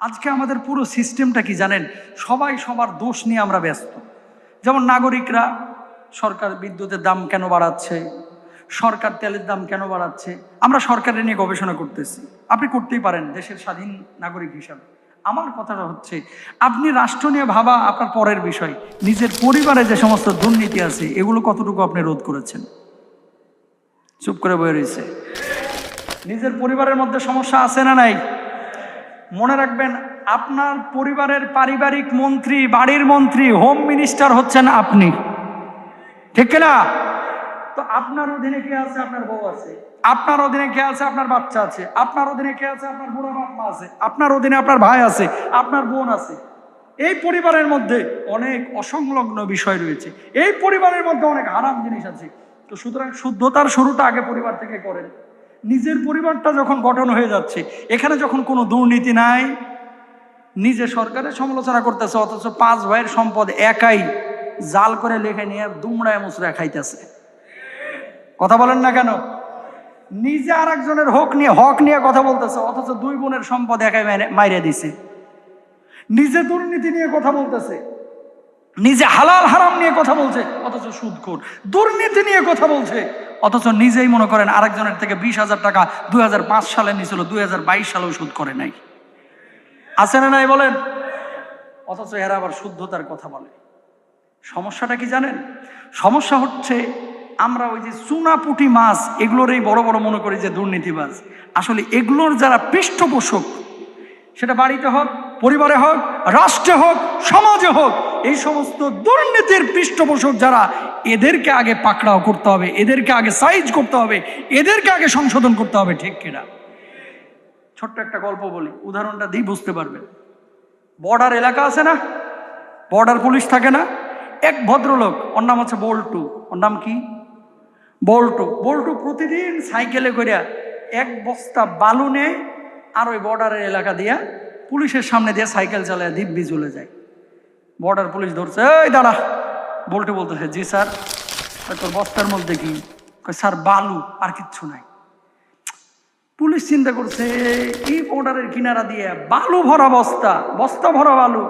আজকে আমাদের পুরো সিস্টেমটা কি জানেন? সবাই সবার দোষ নিয়ে আমরা ব্যস্ত। যেমন নাগরিকরা, সরকার বিদ্যুতের দাম কেন বাড়াচ্ছে? সরকার তেলের দাম কেন বাড়াচ্ছে? আমরা সরকারের নিয়ে গবেষণা করতেছি। আপনি করতেই পারেন দেশের স্বাধীন নাগরিক হিসাবে। আমার কথাটা হচ্ছে, আপনি রাষ্ট্র নিয়ে ভাবা আপনার পরের বিষয়। নিজের পরিবারে যে সমস্ত দুর্নীতি আছে, এগুলো কতটুকু আপনি রোধ করেছেন? চুপ করে বয়ে রয়েছে। নিজের পরিবারের মধ্যে সমস্যা আছে না নাই? মনে রাখবেন, আপনার পরিবারের পারিবারিক মন্ত্রী, বাড়ির মন্ত্রী হোম মিনিস্টার হচ্ছেন আপনি। ঠিক না তো আপনার অধীনে কে আছে? আপনার বউ আছে। আপনার অধীনে কে আছে? আপনার বাচ্চা আছে। আপনার অধীনে কে আছে? আপনার বুড়ো বাপ মা আছে। আপনার অধীনে আপনার ভাই আছে। আপনার বোন আছে। এই পরিবারের মধ্যে অনেক অসংলগ্ন বিষয় রয়েছে। এই পরিবারের মধ্যে অনেক হারাম জিনিস আছে। তো সুতরাং শুদ্ধতার শুরুটা আগে পরিবার থেকে করেন। নিজের পরিবারটা যখন গঠন হয়ে যাচ্ছে, এখানে যখন কোনো দুর্নীতি নাই, নিজে সরকারের সমালোচনা করতেছে, অথচ পাঁচ ভাইয়ের সম্পদ একাই জাল করে লেখে নিয়ে দুমড়ায় মুচড়ায় খাইতেছে। কথা বলেন না কেন? নিজে আর একজনের হক নিয়ে হক নিয়ে কথা বলতেছে, অথচ দুই বোনের সম্পদ একাই মাইরে- দিছে। নিজে দুর্নীতি নিয়ে কথা বলতেছে। নিজে হালাল হারাম নিয়ে কথা বলছে, অথচ সুদখোর দুর্নীতি নিয়ে কথা বলছে, অথচ নিজেই মনে করেন আরেকজনের থেকে বিশ হাজার টাকা দুই হাজার পাঁচ সালে নিয়েছিল দুই সালেও সুদ করে নাই। আছে না নাই বলেন? অথচ এরা আবার শুদ্ধতার কথা বলে। সমস্যাটা কি জানেন? সমস্যা হচ্ছে আমরা ওই যে চুনাপুটি মাছ, এগুলোরই বড় বড় মনে করি যে দুর্নীতিবাজ। আসলে এগুলোর যারা পৃষ্ঠপোষক, সেটা বাড়িতে হোক, পরিবারে হোক, রাষ্ট্রে হোক, সমাজে হোক এই সমস্ত দুর্নীতির পৃষ্ঠপোষক যারা, এদেরকে আগে পাকড়াও করতে হবে, এদেরকে আগে সাইজ করতে হবে, এদেরকে আগে সংশোধন করতে হবে, ঠিক কিনা? ছোট্ট একটা গল্প বলি, উদাহরণটা দিই, বুঝতে পারবেন। বর্ডার এলাকা আছে না? বর্ডার পুলিশ থাকে না? এক ভদ্রলোক, ওর নাম হচ্ছে বল্টু, ওর নাম কি? বল্টু। বল্টু প্রতিদিন সাইকেলে করে এক বস্তা বালু নেয়, আর ওই বর্ডারের এলাকা দিয়া পুলিশের সামনে দিয়ে সাইকেল চালায়, দিব্যি চলে যায়। বর্ডার পুলিশ ধরছে, এই দাঁড়া। বল্টু বলতেছে, জি স্যার। তোর বস্তার মধ্যে কি? স্যার, বালু, আর কিচ্ছু নাই। পুলিশ চিন্তা করছে, এই বর্ডারের কিনারা দিয়ে বালু ভরা বস্তা বস্তা ভরা বালু,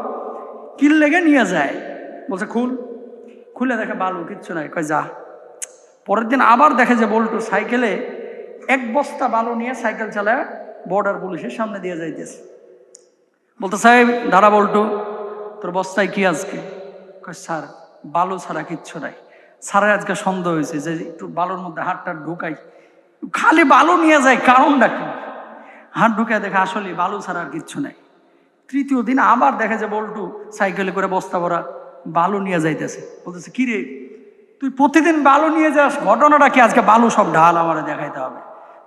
কিল লেগে নিয়ে যায়। বলছে, খুল। খুলে দেখে বালু, কিচ্ছু নাই। কয়, যা। পরের দিন আবার দেখে যে বল্টু সাইকেলে এক বস্তা বালু নিয়ে সাইকেল চালায় বর্ডার পুলিশের সামনে দিয়ে যাইতেছে। বলতে সাহেব দাঁড়া বল্টু। তোর বস্তায় কি আজকে? স্যার, বালু ছাড়া কিচ্ছু নাই। স্যারের আজকে সন্দেহ হয়েছে যে একটু বালুর মধ্যে হাতটা ঢুকাই, খালি বালু নিয়ে যায়, কারণটা কি? হাত ঢুকায় দেখে আসলে বালু ছাড়া আর কিচ্ছু নাই। তৃতীয় দিন আবার দেখে যে বল্টু সাইকেলে করে বস্তা ভরা বালু নিয়ে যাইতেছে। বলতেছে, কি রে, তুই প্রতিদিন বালু নিয়ে যাস? ঘটনাটা কি? আজকে বালু সব ঢাল আমার দেখাইতে হবে।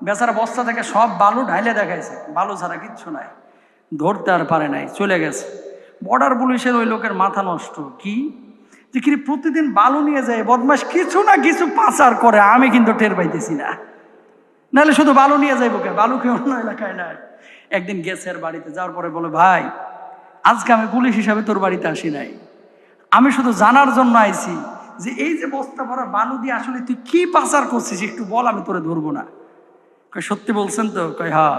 বেচারা বস্তা থেকে সব বালু ঢাইলে দেখাইছে, বালু ছাড়া কিচ্ছু নাই। ধরতে আর পারে নাই, চলে গেছে। বর্ডার পুলিশের ওই লোকের মাথা নষ্ট। কি? যে কি প্রতিদিন বালু নিয়ে যায় বদমাস কিছু না কিছু পাচার করে, আমি কিন্তু টের পাইতেছি না। নাহলে শুধু বালু নিয়ে যাইব কে? বালু কি অন্য এলাকায় নাই? একদিন গেছে আর বাড়িতে, যাওয়ার পরে বলে, ভাই, আজকে আমি পুলিশ হিসাবে তোর বাড়িতে আসি নাই। আমি শুধু জানার জন্য আইছি যে এই যে বস্তা ভরা বালু দিয়ে আসলে তুই কি পাচার করছিস, একটু বল, আমি তোরে ধরবো না। কয়, সত্যি বলছেন তো? কয় হ্যাঁ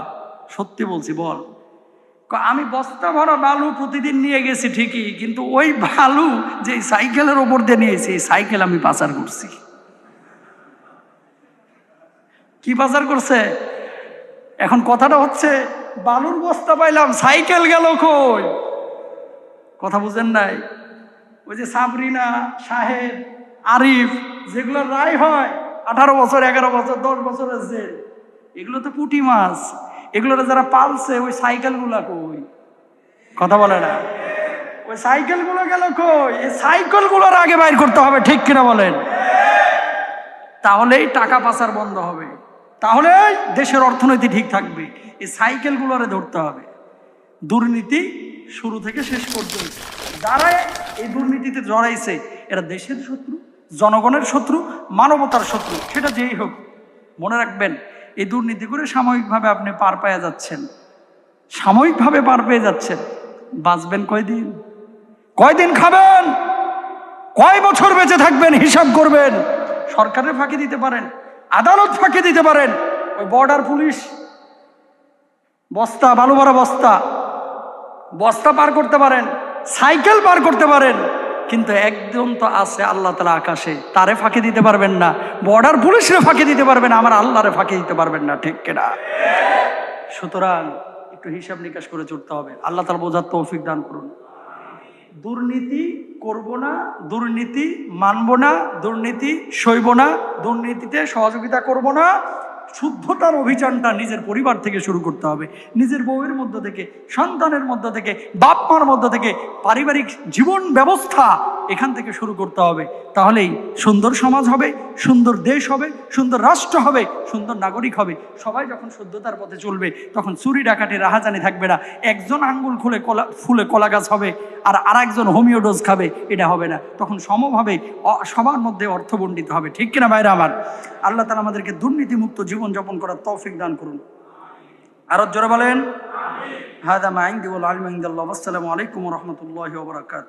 সত্যি বলছি, বল। আমি বস্তা ভরা বালু প্রতিদিন নিয়ে গেছি ঠিকই, কিন্তু ওই বালু যে সাইকেলের ওপর দিয়ে নিয়েছি, এই সাইকেল আমি পাচার করছি। কি পাচার করছে? এখন কথাটা হচ্ছে, বালুর বস্তা পাইলাম, সাইকেল গেল কই? কথা বুঝেন নাই? ওই যে সাবরিনা, সাহেব, আরিফ যেগুলো রায় হয়, আঠারো বছর, এগারো বছর, দশ বছরের জেল, এগুলো তো পুঁটি মাছ। এগুলোর যারা পালছে, ওই সাইকেলগুলা কই? কথা বলে না। ওই সাইকেলগুলো গেল কই? এই সাইকেলগুলোর আগে বাইর করতে হবে, ঠিক কিনা বলেন? তাহলেই টাকা পাচার বন্ধ হবে। তাহলে দেশের অর্থনীতি ঠিক থাকবে। এই সাইকেলগুলোরে ধরতে হবে। দুর্নীতি শুরু থেকে শেষ পর্যন্ত। যারা এই দুর্নীতিতে জড়াইছে, এরা দেশের শত্রু, জনগণের শত্রু, মানবতার শত্রু, সেটা যেই হোক। মনে রাখবেন এই দুর্নীতি করে সাময়িকভাবে আপনি পার পেয়ে যাচ্ছেন। সাময়িকভাবে পার পেয়ে যাচ্ছেন। বাঁচবেন কয়দিন? কয়দিন খাবেন? কয় বছর বেঁচে থাকবেন? হিসাব করবেন। সরকারের ফাঁকি দিতে পারেন। আদালত ফাঁকি দিতে পারেন। ওই বর্ডার পুলিশ। বস্তা, বালু বস্তা। বস্তা পার করতে পারেন। সাইকেল পার করতে পারেন। কিন্তু একজন তো আছে আল্লাহ তালা আকাশে। তারে ফাঁকি দিতে পারবেন না। বর্ডার পুলিশরে ফাঁকি দিতে পারবেন আমার আল্লাহরে ফাঁকি দিতে পারবেন না, ঠিক কিনা? সুতরাং একটু হিসাব নিকাশ করে চলতে হবে। আল্লাহ তালা বোঝার তৌফিক দান করুন। দুর্নীতি করব না, দুর্নীতি মানব না, দুর্নীতি সইব না, দুর্নীতিতে সহযোগিতা করব না। শুদ্ধতার অভিযানটা নিজের পরিবার থেকে শুরু করতে হবে। নিজের বউয়ের মধ্য থেকে, সন্তানের মধ্য থেকে বাপ মার মধ্য থেকে পারিবারিক জীবন ব্যবস্থা এখান থেকে শুরু করতে হবে। তাহলেই সুন্দর সমাজ হবে সুন্দর দেশ হবে সুন্দর রাষ্ট্র হবে সুন্দর নাগরিক হবে। সবাই যখন শুদ্ধতার পথে চলবে তখন চুরি ডাকাটি রাহাজানি থাকবে না। একজন আঙ্গুল খুলে কলা ফুলে কলা গাছ হবে আর আর একজন হোমিও ডোজ খাবে এটা হবে না। তখন সমভাবে সবার মধ্যে অর্থবণ্ডিত হবে। ঠিক কিনা বাইরে আমার? আল্লাহ তালা আমাদেরকে দুর্নীতিমুক্ত জীবন যাপন করার তৌফিক দান করুন। আরও জোরে বলেন? হাদা মাইন্দি ওল আলমিন্দাল্লাহ আসসালামু আলাইকুম রহমতুল্লাহ বরাকাত